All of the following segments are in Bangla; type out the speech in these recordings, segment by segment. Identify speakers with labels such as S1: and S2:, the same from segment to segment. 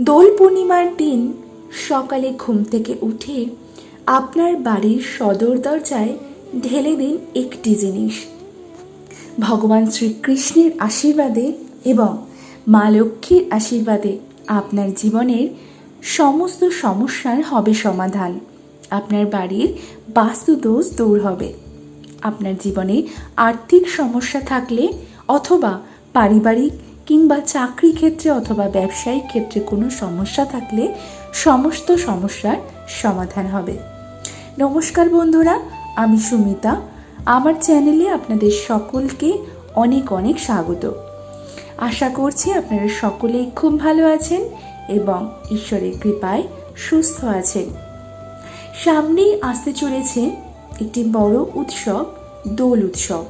S1: দোল পূর্ণিমার দিন সকালে ঘুম থেকে উঠে আপনার বাড়ির সদর দরজায় ঢেলে দিন একটি জিনিস। ভগবান শ্রীকৃষ্ণের আশীর্বাদে এবং মা লক্ষ্মীর আশীর্বাদে আপনার জীবনের সমস্ত সমস্যার হবে সমাধান। আপনার বাড়ির বাস্তুদোষ দূর হবে। আপনার জীবনে আর্থিক সমস্যা থাকলে অথবা পারিবারিক কিংবা চাকরি ক্ষেত্রে অথবা ব্যবসায়িক ক্ষেত্রে কোনো সমস্যা থাকলে সমস্ত সমস্যার সমাধান হবে। নমস্কার বন্ধুরা, আমি সুমিতা। আমার চ্যানেলে আপনাদের সকলকে অনেক অনেক স্বাগত। আশা করছি আপনারা সকলেই খুব ভালো আছেন এবং ঈশ্বরের কৃপায় সুস্থ আছেন। সামনেই আসতে চলেছে একটি বড় উৎসব, দোল উৎসব।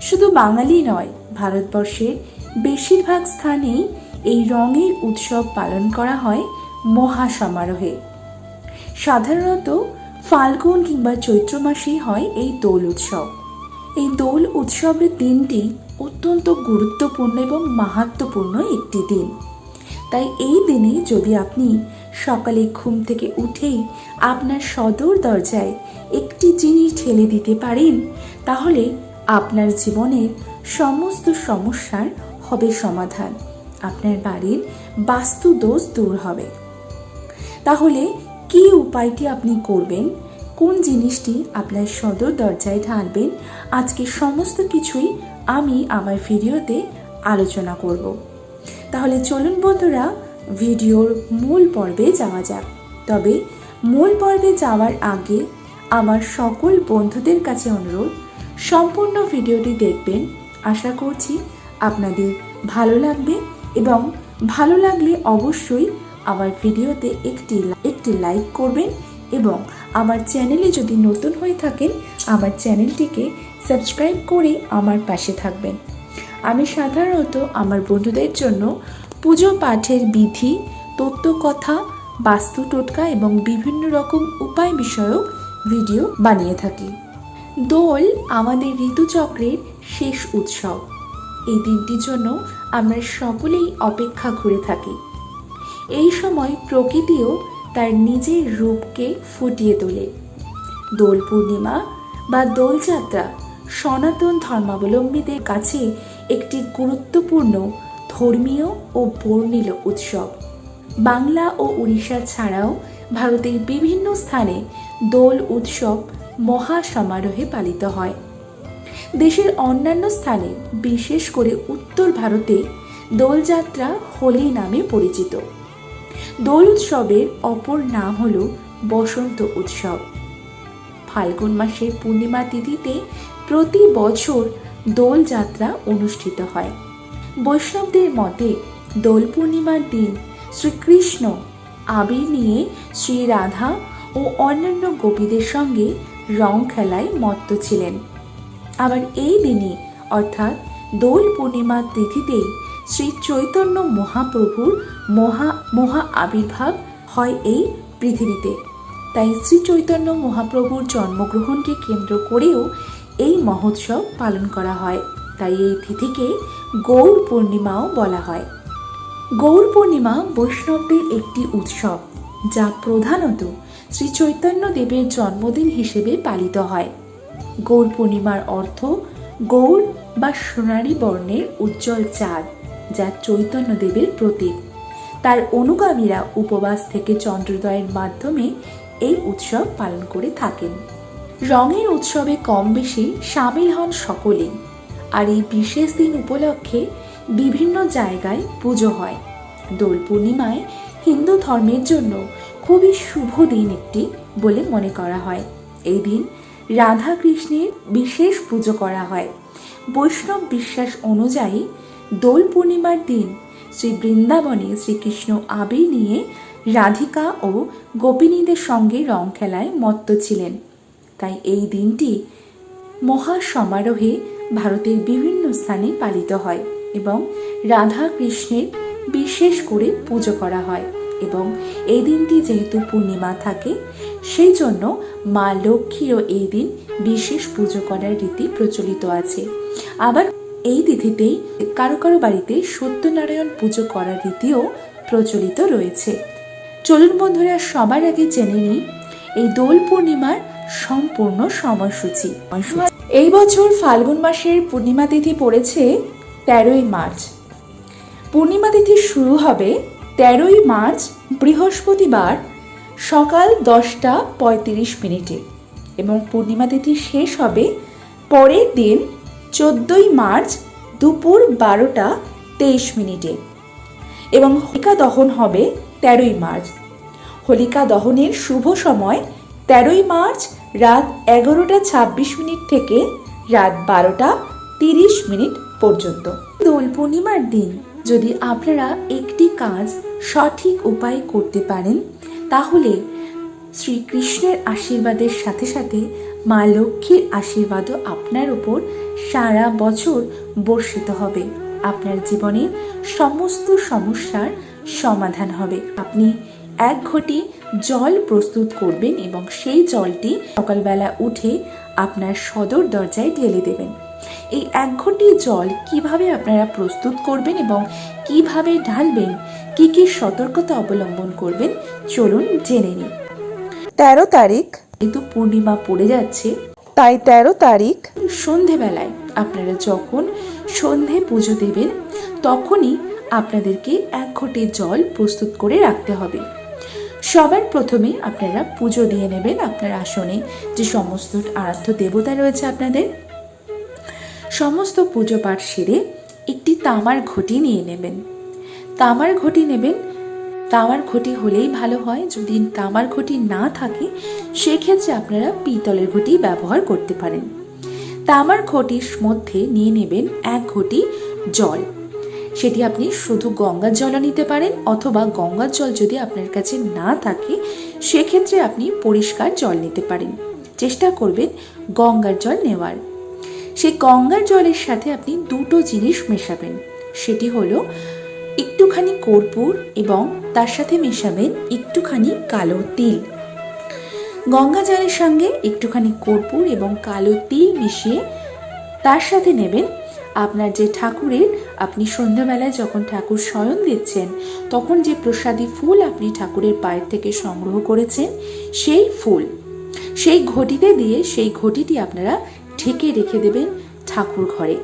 S1: শুধু বাঙালি নয় ভারতবর্ষের বেশিরভাগ স্থানেই এই রঙের উৎসব পালন করা হয় মহা সমারোহে সাধারণত ফাল্গুন কিংবা চৈত্র মাসেই হয় এই দোল উৎসব। এই দোল উৎসবের দিনটি অত্যন্ত গুরুত্বপূর্ণ এবং মাহাত্মপূর্ণ একটি দিন। তাই এই দিনে যদি আপনি সকালে ঘুম থেকে উঠেই আপনার সদর দরজায় একটি জিনিস ঠেলে দিতে পারেন, তাহলে আপনার জীবনের সমস্ত সমস্যার হবে সমাধান। আপনার বাড়ির বাস্তু দোষ দূর হবে। তাহলে কি উপায়টি আপনি করবেন? কোন জিনিসটি আপনার সদর দরজায় ঢালবেন? আজকে সমস্ত কিছুই আমি আমার ভিডিওতে আলোচনা করব। তাহলে চলুন বন্ধুরা, ভিডিওর মূল পর্বে যাওয়া যাক। তবে মূল পর্বে যাওয়ার আগে আমার সকল বন্ধুদের কাছে অনুরোধ, সম্পূর্ণ ভিডিওটি দেখবেন। আশা করছি আপনাদের ভালো লাগবে এবং ভালো লাগলে অবশ্যই আমার ভিডিওতে একটি একটি লাইক করবেন এবং আমার চ্যানেলে যদি নতুন হয়ে থাকেন, আমার চ্যানেলটিকে সাবস্ক্রাইব করে আমার পাশে থাকবেন। আমি সাধারণত আমার বন্ধুদের জন্য পুজো পাঠের বিধি তত্ত্বকথা বাস্তু টোটকা এবং বিভিন্ন রকম উপায় বিষয়ক ভিডিও বানিয়ে থাকি। দোল আমাদের ঋতুচক্রের শেষ উৎসব। এই দিনটির জন্য আমরা সকলেই অপেক্ষা করে থাকি। এই সময় প্রকৃতিও তার নিজের রূপকে ফুটিয়ে তোলে। দোল পূর্ণিমা বা দোলযাত্রা সনাতন ধর্মাবলম্বীদের কাছে একটি গুরুত্বপূর্ণ, ধর্মীয় ও বর্ণিল উৎসব। বাংলা ও উড়িষ্যা ছাড়াও ভারতের বিভিন্ন স্থানে দোল উৎসব মহা সমারোহে পালিত হয়। দেশের অন্যান্য স্থানে, বিশেষ করে উত্তর ভারতে, দোলযাত্রা হোলি নামে পরিচিত। দোল উৎসবের অপর নাম হল বসন্ত উৎসব। ফাল্গুন মাসের পূর্ণিমা তিথিতে প্রতি বছর দোলযাত্রা অনুষ্ঠিত হয়। বৈষ্ণবদের মতে, দোল পূর্ণিমার দিন শ্রীকৃষ্ণ আবির নিয়ে শ্রী রাধা ও অন্যান্য গোপীদের সঙ্গে রং খেলায় মত্ত ছিলেন। আবার এই দিনে অর্থাৎ দোল পূর্ণিমার তিথিতেই শ্রী চৈতন্য মহাপ্রভুর মহা মহা আবির্ভাব হয় এই পৃথিবীতে। তাই শ্রী চৈতন্য মহাপ্রভুর জন্মগ্রহণকে কেন্দ্র করেও এই মহোৎসব পালন করা হয়। তাই এই তিথিকে গৌর পূর্ণিমাও বলা হয়। গৌর পূর্ণিমা বৈষ্ণবদের একটি উৎসব, যা প্রধানত শ্রী চৈতন্য দেবের জন্মদিন হিসেবে পালিত হয়। গৌর পূর্ণিমার অর্থ গৌর বা সোনালী বর্ণের উজ্জ্বল চাঁদ, যা চৈতন্য দেবের প্রতীক। তার অনুগামীরা উপবাস থেকে চন্দ্রোদয়ের মাধ্যমে এই উৎসব পালন করে থাকেন। রঙের উৎসবে কম বেশি সামিল হন সকলেই, আর এই বিশেষ দিন উপলক্ষে বিভিন্ন জায়গায় পুজো হয়। দোল পূর্ণিমায় হিন্দু ধর্মের জন্য খুবই শুভ দিন একটি বলে মনে করা হয়। এই দিন রাধা কৃষ্ণের বিশেষ পুজো করা হয়। বৈষ্ণব বিশ্বাস অনুযায়ী দোল পূর্ণিমার দিন শ্রী বৃন্দাবনে শ্রীকৃষ্ণ আবির নিয়ে রাধিকা ও গোপিনীদের সঙ্গে রং খেলায় মত্ত ছিলেন। তাই এই দিনটি মহা সমারোহে ভারতের বিভিন্ন স্থানে পালিত হয় এবং রাধা কৃষ্ণের বিশেষ করে পুজো করা হয়। এবং এই দিনটি যেহেতু পূর্ণিমা থাকে, সেই জন্য মা লক্ষ্মীরও এই দিন বিশেষ পুজো করার রীতি প্রচলিত আছে। আবার এই তিথিতেই কারও কারও বাড়িতে সত্যনারায়ণ পুজো করার রীতিও প্রচলিত রয়েছে। চলুন বন্ধুরা, সবার আগে জেনে নিই এই দোল পূর্ণিমার সম্পূর্ণ সময়সূচি। এই বছর ফাল্গুন মাসের পূর্ণিমা তিথি পড়েছে তেরোই মার্চ। পূর্ণিমা তিথি শুরু হবে তেরোই মার্চ, বৃহস্পতিবার, সকাল দশটা পঁয়ত্রিশ মিনিটে এবং পূর্ণিমা তিথি শেষ হবে পরের দিন, চোদ্দোই মার্চ, দুপুর বারোটা তেইশ মিনিটে এবং হোলিকা দহন হবে তেরোই মার্চ। হোলিকা দহনের শুভ সময় তেরোই মার্চ রাত এগারোটা ছাব্বিশ মিনিট থেকে রাত বারোটা তিরিশ মিনিট পর্যন্ত। দোল পূর্ণিমার দিন। যদি আপনারা একটি কাজ সঠিক উপায়ে করতে পারেন, তাহলে শ্রীকৃষ্ণের আশীর্বাদের সাথে সাথে মা লক্ষ্মীর আশীর্বাদও আপনার উপর সারা বছর বর্ষিত হবে। আপনার জীবনের সমস্ত সমস্যার সমাধান হবে। আপনি এক ঘটি জল প্রস্তুত করবেন এবং সেই জলটি সকালবেলা উঠে আপনার সদর দরজায় ঢেলে দেবেন। এই এক ঘটি জল কীভাবে আপনারা প্রস্তুত করবেন এবং কীভাবে ঢালবেন? কি কি সতর্কতা অবলম্বন করবেন? চলুন জেনে নিই। তেরো তারিখ কিন্তু পূর্ণিমা পড়ে যাচ্ছে, তাই তেরো তারিখ সন্ধেবেলায় আপনারা যখন সন্ধে পুজো দেবেন, তখনই আপনাদেরকে এক ঘটি জল প্রস্তুত করে রাখতে হবে। সবার প্রথমে আপনারা পুজো দিয়ে নেবেন আপনার আসনে যে সমস্ত আরাধ্য দেবতা রয়েছে আপনাদের। সমস্ত পুজো পাঠ সেরে একটি তামার ঘটি নিয়ে নেবেন। তামার ঘটি নেবেন। তামার ঘটি হলেই ভালো হয়। যদি তামার ঘটি না থাকে, সেক্ষেত্রে আপনারা পিতলের ঘটি ব্যবহার করতে পারেন। তামার ঘটির মধ্যে নিয়ে নেবেন এক ঘটি জল। সেটি আপনি শুধু গঙ্গার জলও নিতে পারেন অথবা গঙ্গার জল যদি আপনার কাছে না থাকে, সেক্ষেত্রে আপনি পরিষ্কার জল নিতে পারেন। চেষ্টা করবেন গঙ্গার জল নেওয়ার। সেই গঙ্গার জলের সাথে আপনি দুটো জিনিস মেশাবেন। সেটি হলো একটুখানি কর্পূর এবং তার সাথে মেশাবেন একটুখানি কালো তিল। গঙ্গা জলের সঙ্গে একটুখানি কর্পূর এবং কালো তিল মিশিয়ে তার সাথে নেবেন। আপনার যে ঠাকুরের আপনি সন্ধ্যাবেলায় যখন ঠাকুর শয়ন দিচ্ছেন, তখন যে প্রসাদী ফুল আপনি ঠাকুরের পায়ের থেকে সংগ্রহ করেছেন, সেই ফুল। সেই ঘটিতে দিয়ে সেই ঘটিটি আপনারা ঢেকে রেখে দেবেন ঠাকুর ঘরে।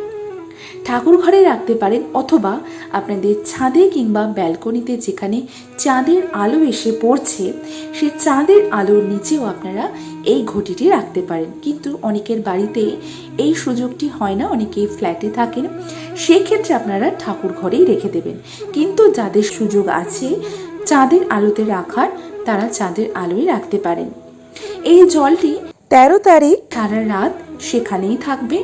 S1: ঠাকুর ঘরে রাখতে পারেন অথবা আপনাদের ছাদে কিংবা ব্যালকনিতে যেখানে চাঁদের আলো এসে পড়ছে, সে চাঁদের আলোর নিচেও আপনারা এই ঘটিটি রাখতে পারেন। কিন্তু অনেকের বাড়িতে এই সুযোগটি হয় না অনেকেই ফ্ল্যাটে থাকেন, সেক্ষেত্রে আপনারা ঠাকুর ঘরেই রেখে দেবেন। কিন্তু যাদের সুযোগ আছে, চাঁদের আলোতে রাখার, তারা চাঁদের আলোয় রাখতে পারেন। এই জলটি তেরো তারিখ সারা রাত সেখানেই থাকবে।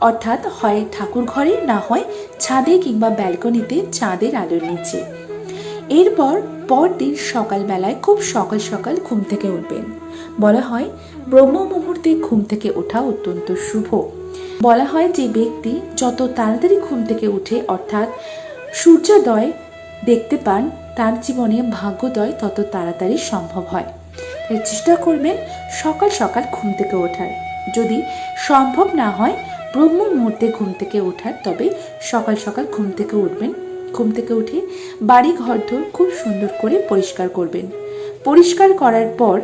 S1: অর্থাৎ হয় ঠাকুর ঘরে, না হয় ছাদে কিংবা ব্যালকনিতে চাঁদের আলোর নিচে। এরপর পরদিন সকালবেলায় খুব সকাল সকাল ঘুম থেকে উঠবেন। বলা হয় ব্রহ্ম মুহূর্তে ঘুম থেকে ওঠা অত্যন্ত শুভ। বলা হয় যে ব্যক্তি যত তাড়াতাড়ি ঘুম থেকে উঠে, অর্থাৎ সূর্যোদয় দেখতে পান, তার জীবনে ভাগ্যোদয় তত তাড়াতাড়ি সম্ভব হয়। তাই চেষ্টা করবেন সকাল সকাল ঘুম থেকে ওঠার। যদি সম্ভব না হয়, ব্রহ্ম মুহূর্তে ঘুম থেকে ওঠার, তবে সকাল সকাল ঘুম থেকে উঠবেন। ঘুম থেকে উঠে বাড়ি ঘর ধর খুব সুন্দর করে পরিষ্কার করবেন। পরিষ্কার করার পর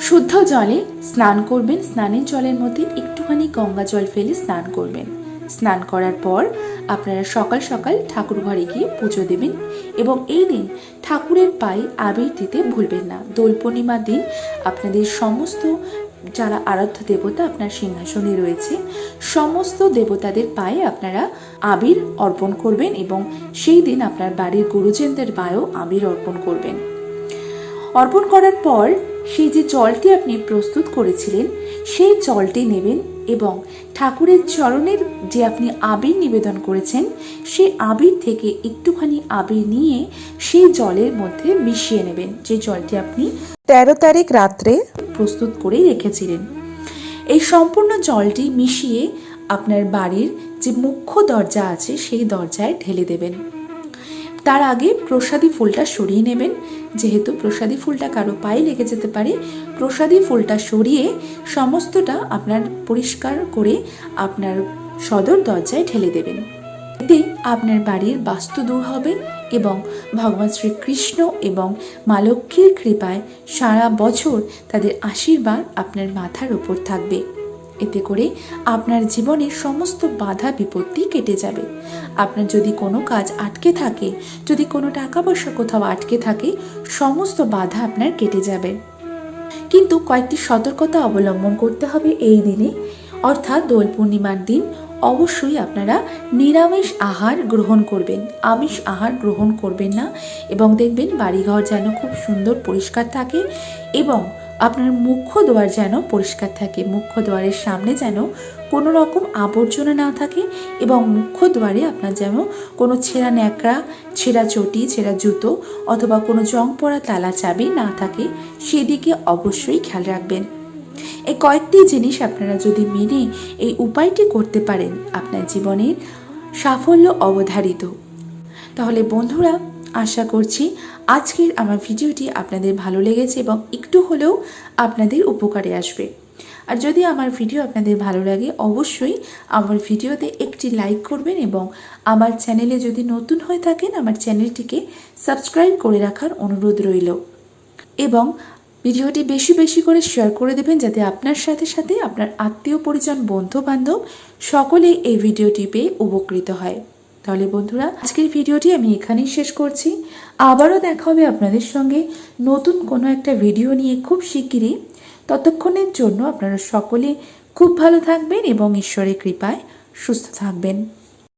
S1: শুদ্ধ জলে স্নান করবেন। স্নানের জলের মধ্যে একটুখানি গঙ্গা জল ফেলে স্নান করবেন। স্নান করার পর আপনারা সকাল সকাল ঠাকুর ঘরে গিয়ে পুজো দেবেন এবং এই দিন ঠাকুরের পায়ে আবির দিতে ভুলবেন না। দোল পূর্ণিমার দিন আপনাদের সমস্ত যারা আরাধ্য দেবতা আপনার সিংহাসনে রয়েছে, সমস্ত দেবতাদের পায়ে আপনারা আবির অর্পণ করবেন এবং সেই দিন আপনার বাড়ির গুরুজনদের পায়েও আবির অর্পণ করবেন। অর্পণ করার পর সেই যে জলটি আপনি প্রস্তুত করেছিলেন, সেই জলটি নেবেন এবং ঠাকুরের চরণের যে আপনি আবির নিবেদন করেছেন সেই আবির থেকে একটুখানি আবির নিয়ে সেই জলের মধ্যে মিশিয়ে নেবেন। যে জলটি আপনি তেরো তারিখ রাত্রে প্রস্তুত করে রেখেছিলেন। এই সম্পূর্ণ জলটি মিশিয়ে আপনার বাড়ির যে মুখ্য দরজা আছে, সেই দরজায় ঢেলে দেবেন। তার আগে প্রসাদী ফুলটা সরিয়ে নেবেন। যেহেতু প্রসাদী ফুলটা কারও পায়ে লেগে যেতে পারে, প্রসাদী ফুলটা সরিয়ে সমস্তটা আপনার পরিষ্কার করে আপনার সদর দরজায় ঢেলে দেবেন। এতে আপনার বাড়ির বাস্তু দূর হবে এবং ভগবান শ্রীকৃষ্ণ এবং মা লক্ষ্মীর কৃপায় সারা বছর তাদের আশীর্বাদ আপনার মাথার উপর থাকবে। এতে করে আপনার জীবনের সমস্ত বাধা বিপত্তি কেটে যাবে। আপনার যদি কোনো কাজ আটকে থাকে, যদি কোনো টাকা পয়সা কোথাও আটকে থাকে, সমস্ত বাধা আপনার কেটে যাবে। কিন্তু কয়েকটি সতর্কতা অবলম্বন করতে হবে এই দিনে। অর্থাৎ দোল পূর্ণিমার দিন অবশ্যই আপনারা নিরামিষ আহার গ্রহণ করবেন। আমিষ আহার গ্রহণ করবেন না এবং দেখবেন বাড়িঘর যেন খুব সুন্দর পরিষ্কার থাকে এবং আপনার মুখ্য দ্বার যেন পরিষ্কার থাকে, মুখ্য দ্বারের সামনে যেন কোনো রকম আবর্জনা না থাকে এবং মুখ্য দ্বারে আপনার যেন কোনো ছেঁড়া ন্যাকড়া, ছেঁড়া চটি, ছেঁড়া জুতো অথবা কোনো জং পড়া তালা চাবি না থাকে, সেদিকে অবশ্যই খেয়াল রাখবেন। এই কয়েকটি জিনিস আপনারা যদি মেনে এই উপায়টি করতে পারেন, আপনার জীবনের সাফল্য অবধারিত। তাহলে বন্ধুরা আশা করছি আজকের আমার ভিডিওটি আপনাদের ভালো লেগেছে এবং একটু হলেও আপনাদের উপকারে আসবে। আর যদি আমার ভিডিও আপনাদের ভালো লাগে, অবশ্যই আমার ভিডিওতে একটি লাইক করবেন এবং আমার চ্যানেলে যদি নতুন হয়ে থাকেন, আমার চ্যানেলটিকে সাবস্ক্রাইব করে রাখার অনুরোধ রইল। এবং ভিডিওটি বেশি বেশি করে শেয়ার করে দেবেন যাতে আপনার সাথে সাথে আপনার আত্মীয় পরিজন বন্ধু বান্ধব সকলেই এই ভিডিওটি পেয়ে উপকৃত হয়। তাহলে বন্ধুরা, আজকের ভিডিওটি আমি এখানেই শেষ করছি। আবারও দেখা হবে আপনাদের সঙ্গে নতুন কোনো একটা ভিডিও নিয়ে খুব শিগগিরই। ততক্ষণের জন্য আপনারা সকলে খুব ভালো থাকবেন এবং ঈশ্বরের কৃপায় সুস্থ থাকবেন।